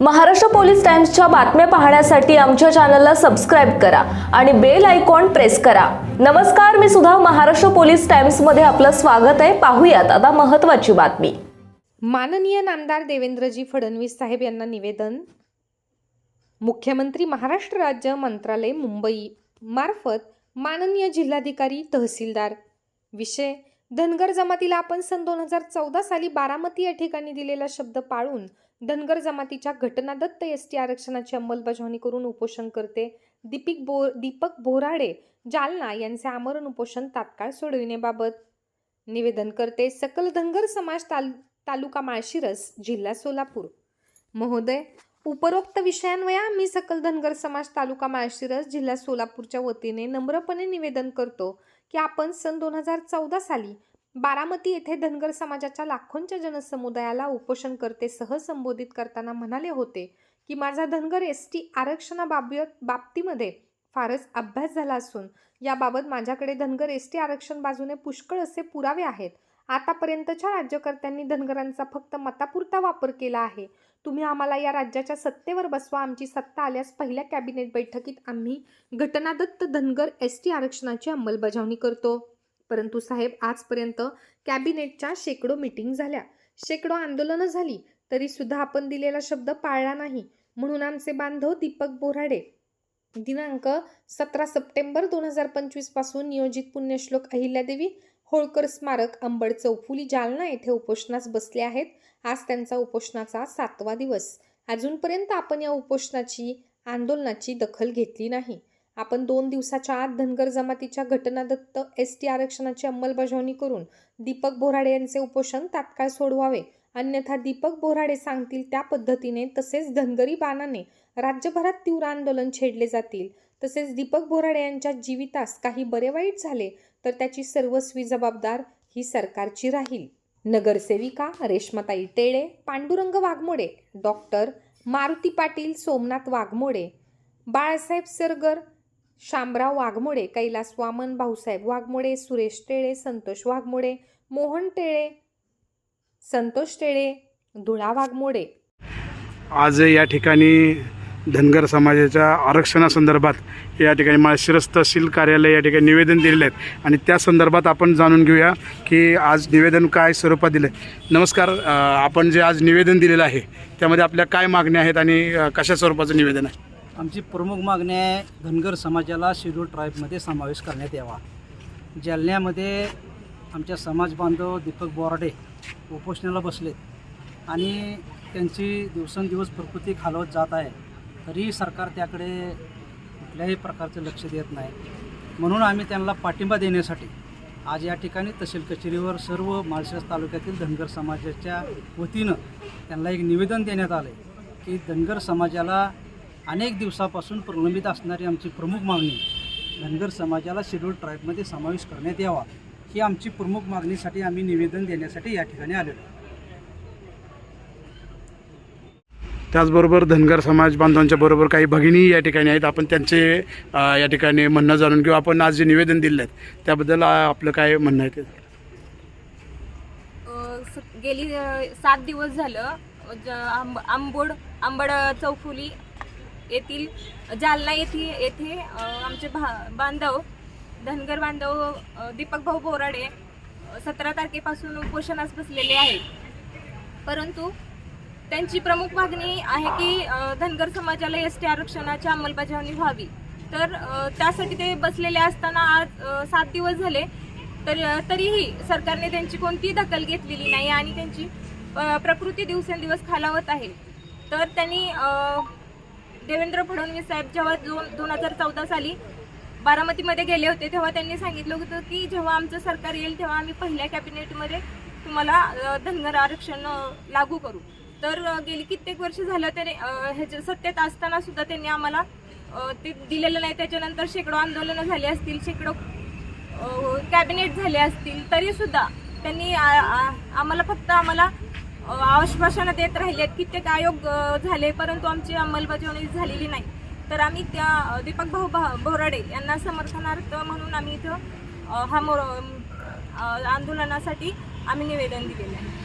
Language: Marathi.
महाराष्ट्र पोलीस टाइम्सच्या बातम्या पाहण्यासाठी आमच्या चॅनलला सबस्क्राईब करा आणि बेल आयकॉन प्रेस करा. नमस्कार मी सुद्धा महाराष्ट्र पोलीस टाइम्समध्ये आपलं स्वागत आहे. पाहूयात आता महत्त्वाची बातमी. माननीय नामदार देवेंद्रजी फडणवीस साहेब यांना निवेदन. मुख्यमंत्री महाराष्ट्र राज्य मंत्रालय मुंबई मार्फत माननीय जिल्हाधिकारी तहसीलदार. विषय धनगर जमातीला आपण सन दोन हजार चौदा साली बारामती या ठिकाणी दिलेला शब्द पाळून धनगर जमातीच्या घटनादत्त एस टी आरक्षणाची अंमलबजावणी करून उपोषण करते दीपिक बो दीपक बोराडे जालना यांचे आमरण उपोषण तात्काळ सोडविण्याबाबत. निवेदन करते सकल धनगर समाज ताल तालुका माळशिरस जिल्हा सोलापूर. महोदय उपरोक्त विषयांवया मी सकल धनगर समाज तालुका माळशिरस जिल्हा सोलापूरच्या वतीने नम्रपणे निवेदन करतो की आपण सन दोन हजार चौदा साली बारामती येथे धनगर समाजाच्या लाखोंच्या जनसमुदायाला उपोषणकर्तेसह संबोधित करताना म्हणाले होते की माझा धनगर एस टी आरक्षणाबाबत बाबतीमध्ये फारच अभ्यास झाला असून याबाबत माझ्याकडे धनगर एस टी आरक्षण बाजूने पुष्कळ असे पुरावे आहेत. आतापर्यंतच्या राज्यकर्त्यांनी धनगरांचा फक्त मतापुरता वापर केला आहे. तुम्ही आम्हाला या राज्याच्या सत्तेवर बसवा. आमची सत्ता आल्यास पहिल्या कॅबिनेट बैठकीत आम्ही घटनादत्त धनगर एस टी आरक्षणाची अंमलबजावणी करतो. परंतु साहेब आजपर्यंत कॅबिनेटच्या शेकडो मिटिंग झाल्या. शेकडो आंदोलनं झाली तरी सुद्धा आपण दिलेला शब्द पाळला नाही म्हणून आमचे बांधव दीपक बोराडे. दिनांक सतरा सप्टेंबर दोन हजार पंचवीसपासून नियोजित पुण्यश्लोक अहिल्यादेवी होळकर स्मारक अंबड चौफुली जालना येथे उपोषणास बसले आहेत. आज त्यांचा उपोषणाचा सातवा दिवस. अजूनपर्यंत आपण या उपोषणाची आंदोलनाची दखल घेतली नाही. आपण दोन दिवसाच्या आत धनगर जमातीच्या घटनादत्त एस टी आरक्षणाची अंमलबजावणी करून दीपक बोराडे यांचे उपोषण तात्काळ सोडवावे. अन्यथा दीपक बोराडे सांगतील त्या पद्धतीने तसेच धनगरी बाणाने राज्यभरात तीव्र आंदोलन छेडले जातील. तसेच दीपक बोराडे यांच्या जीवितास काही बरे वाईट झाले तर त्याची सर्वस्वी जबाबदार ही सरकारची राहील. नगरसेविका रेश्माताई टेळे पांडुरंग वाघमोडे डॉक्टर मारुती पाटील सोमनाथ वाघमोडे बाळासाहेब सरगर शामराव वाघमोडे कैलास वामन भाऊसाहेब वाघमोडे सुरेश टेळे संतोष वाघमोडे मोहन टेळे संतोष टेळे धुळा वाघमोडे. आज या ठिकाणी धनगर समाजाच्या आरक्षणासंदर्भात या ठिकाणी माळशिरस तहसील कार्यालय या ठिकाणी निवेदन दिलेले आहेत. आणि त्या संदर्भात आपण जाणून घेऊया की आज निवेदन काय स्वरूपात दिलं आहे नमस्कार आपण जे आज निवेदन दिलेलं आहे त्यामध्ये आपल्या काय मागण्या आहेत आणि कशा स्वरूपाचं निवेदन आहे? आमची प्रमुख मागणी आहे धनगर समाजाला शेड्यूल ट्राईबमध्ये समावेश करण्यात यावा. जालन्यामध्ये आमच्या समाज बांधव दीपक बोराडे उपोषणाला बसलेत आणि त्यांची दिवसेंदिवस प्रकृती खालवत जात आहे. तरीही सरकार त्याकडे कुठल्याही प्रकारचं लक्ष देत नाही. म्हणून आम्ही त्यांना पाठिंबा देण्यासाठी आज या ठिकाणी तहसील कचेरीवर सर्व माळशिरस तालुक्यातील धनगर समाजाच्या वतीनं त्यांना एक निवेदन देण्यात आलं आहे की धनगर समाजाला अनेक दिवसापासून प्रलंबित असणारी आमची प्रमुख मागणी धनगर समाजाला शेड्यूल ट्राईबमध्ये समावेश करण्यात यावा ही आमची प्रमुख मागणीसाठी आम्ही निवेदन देण्यासाठी या ठिकाणी आलेलो. त्याचबरोबर धनगर समाज बांधवांच्या बरोबर काही भगिनी या ठिकाणी आहेत. आपण त्यांचे या ठिकाणी म्हणणं जाणून घेऊ. आपण आज जे निवेदन दिलं आहे त्याबद्दल आपलं काय म्हणणं आहे ते? गेली सात दिवस झालं. आंब आंबोड आंबड चौफुली येथील जालना येथे येथे आमचे भा बांधव धनगर बांधव दीपक भाऊ बोराडे सतरा तारखेपासून उपोषणास बसलेले आहेत. परंतु त्यांची प्रमुख मागणी आहे की धनगर समाजाला एस टी आरक्षणाची अंमलबजावणी व्हावी. तर त्यासाठी ते बसलेले असताना आज सात दिवस झाले तर तरीही सरकारने त्यांची कोणतीही दखल घेतलेली नाही आणि त्यांची प्रकृती दिवसेंदिवस खालावत आहे. तर त्यांनी देवेंद्र फडणवीस साहेब जेव्हा दोन दोन हजार चौदा साली बारामतीमध्ये गेले होते तेव्हा त्यांनी सांगितलं होतं की जेव्हा आमचं सरकार येईल तेव्हा आम्ही पहिल्या कॅबिनेटमध्ये तुम्हाला धनगर आरक्षण लागू करू. तर गेली कित्येक वर्ष झालं त्याने ह्याच्या सत्तेत असताना सुद्धा त्यांनी आम्हाला ते दिलेलं नाही. त्याच्यानंतर शेकडो आंदोलनं झाली असतील शेकडो कॅबिनेट झाले असतील तरीसुद्धा त्यांनी आम्हाला फक्त आम्हाला आश्वासनं देत राहिलेत कित्येक आयोग झाले परंतु आमची अंमलबजावणी झालेली नाही. तर आम्ही त्या दीपक भाऊ भा- बोराडे यांना समर्थनार्थ म्हणून आम्ही इथं हा मोर आंदोलनासाठी आम्ही निवेदन दिलेलं आहे.